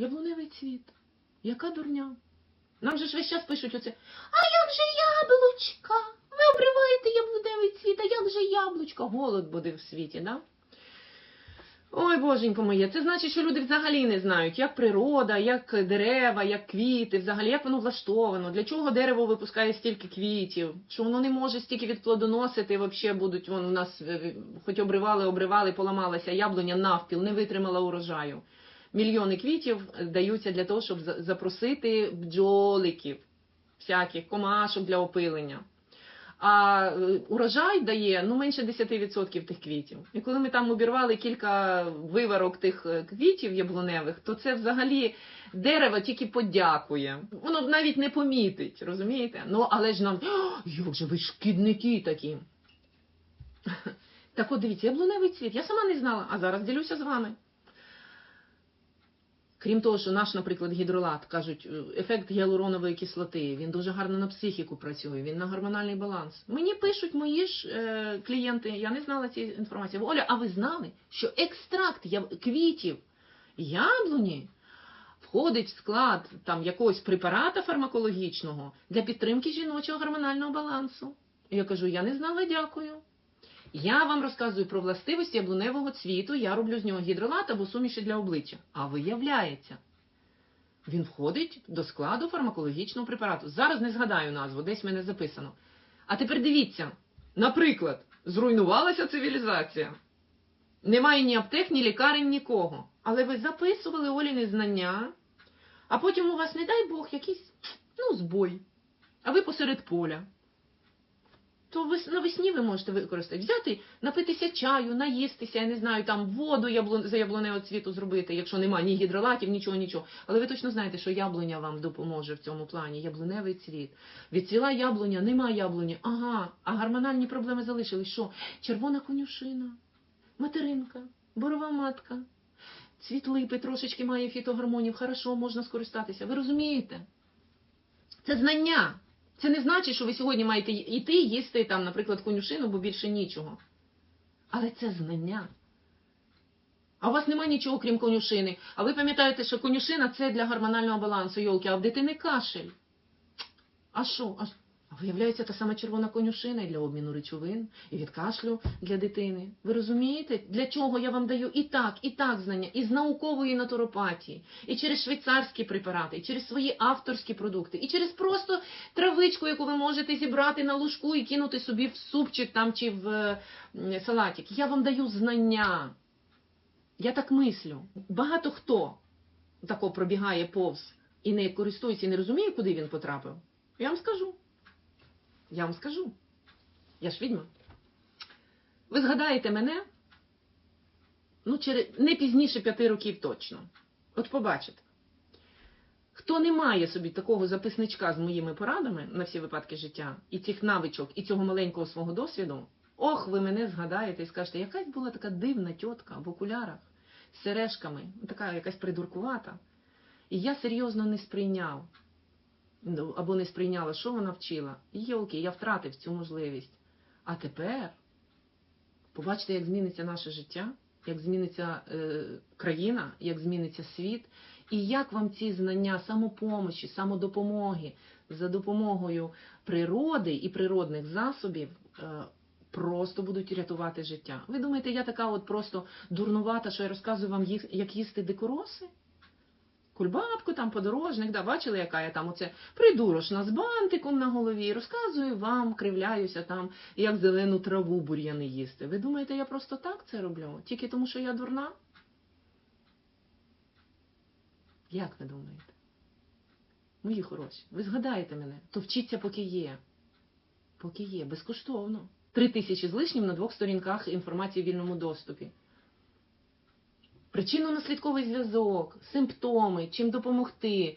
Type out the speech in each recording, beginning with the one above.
Яблуневий цвіт. Яка дурня? Нам же ж весь час пишуть оце. А як же яблучка? Ви обриваєте яблуневий цвіт, а як же яблучка? Голод буде в світі, да? Ой, боженько моє, це значить, що люди взагалі не знають, як природа, як дерева, як квіти, взагалі, як воно влаштовано, для чого дерево випускає стільки квітів, що воно не може стільки відплодоносити, взагалі будуть, вон у нас е, хоч обривали, обривали, поламалася яблуня навпіл, не витримала урожаю. Мільйони квітів даються для того, щоб запросити бджоликів, всяких комашок для опилення. А е, урожай дає ну менше 10% тих квітів. І коли ми там обірвали кілька виварок тих е, квітів яблуневих, то це взагалі дерево тільки подякує. Воно навіть не помітить, розумієте? Ну але ж нам як же ви шкідники такі. Так от дивіться, яблуневий цвіт. Я сама не знала, а зараз ділюся з вами. Крім того, що наш, наприклад, гідролат, кажуть, е, ефект гіалуронової кислоти, він дуже гарно на психіку працює, він на гормональний баланс. Мені пишуть мої ж е, клієнти, я не знала цієї інформації. Оля, а ви знали, що екстракт квітів яблуні входить в склад там якогось препарата фармакологічного для підтримки жіночого гормонального балансу? І я кажу, я не знала, дякую. Я вам розказую про властивості яблуневого цвіту, я роблю з нього гідролат або суміші для обличчя. А виявляється, він входить до складу фармакологічного препарату. Зараз не згадаю назву, десь в мене записано. А тепер дивіться, наприклад, зруйнувалася цивілізація. Немає ні аптек, ні лікарень, нікого. Але ви записували Оліни знання, а потім у вас, не дай Бог, якийсь ну, збой. А ви посеред поля то навесні ви можете використати. Взяти, напитися чаю, наїстися, я не знаю, там воду яблу... за яблуневого цвіту зробити, якщо немає ні гідролатів, нічого, нічого. Але ви точно знаєте, що яблуня вам допоможе в цьому плані. Яблуневий цвіт. Відцвіла яблуня, нема яблуні. Ага, а гормональні проблеми залишились. Що? Червона конюшина, материнка, борова матка. Цвіт липи трошечки має фітогормонів, хорошо, можна скористатися. Ви розумієте? Це знання. Це не значить, що ви сьогодні маєте йти їсти там, наприклад, конюшину, бо більше нічого. Але це знання. А у вас немає нічого, крім конюшини. А ви пам'ятаєте, що конюшина це для гормонального балансу, йолки, а в дитини кашель. А що? А, виявляється, та сама червона конюшина і для обміну речовин, і від кашлю для дитини. Ви розумієте, для чого я вам даю і так, і так знання, і з наукової натуропатії, і через швейцарські препарати, і через свої авторські продукти, і через просто травичку, яку ви можете зібрати на лужку і кинути собі в супчик там чи в е, салатик. Я вам даю знання. Я так мислю. Багато хто тако пробігає повз і не користується, і не розуміє, куди він потрапив. Я вам скажу. Я вам скажу. Я ж відьма. Ви згадаєте мене? Ну, через не пізніше п'яти років точно. От побачите. Хто не має собі такого записничка з моїми порадами на всі випадки життя, і цих навичок, і цього маленького свого досвіду, ох, ви мене згадаєте і скажете, якась була така дивна тітка в окулярах з сережками, така якась придуркувата. І я серйозно не сприйняв або не сприйняла, що вона вчила. Йолки, я втратив цю можливість. А тепер побачите, як зміниться наше життя, як зміниться е, країна, як зміниться світ, і як вам ці знання самопомочі, самодопомоги за допомогою природи і природних засобів. Е, Просто будуть рятувати життя. Ви думаєте, я така от просто дурнувата, що я розказую вам, їх- як їсти дикороси? Кульбабку, там подорожник, да, бачили, яка я там оце придурошна з бантиком на голові, розказую вам, кривляюся там, як зелену траву бур'яни їсти. Ви думаєте, я просто так це роблю? Тільки тому, що я дурна? Як ви думаєте? Мої хороші, ви згадаєте мене, то вчіться, поки є. Поки є, безкоштовно. Три тисячі з лишнім на двох сторінках інформації в вільному доступі. Причинно-наслідковий зв'язок, симптоми, чим допомогти.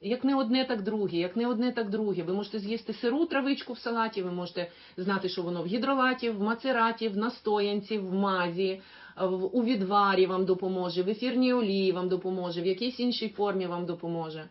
Як не одне, так друге, як не одне, так друге. Ви можете з'їсти сиру травичку в салаті, ви можете знати, що воно в гідролаті, в мацераті, в настоянці, в мазі, в- у відварі вам допоможе, в ефірній олії вам допоможе, в якійсь іншій формі вам допоможе.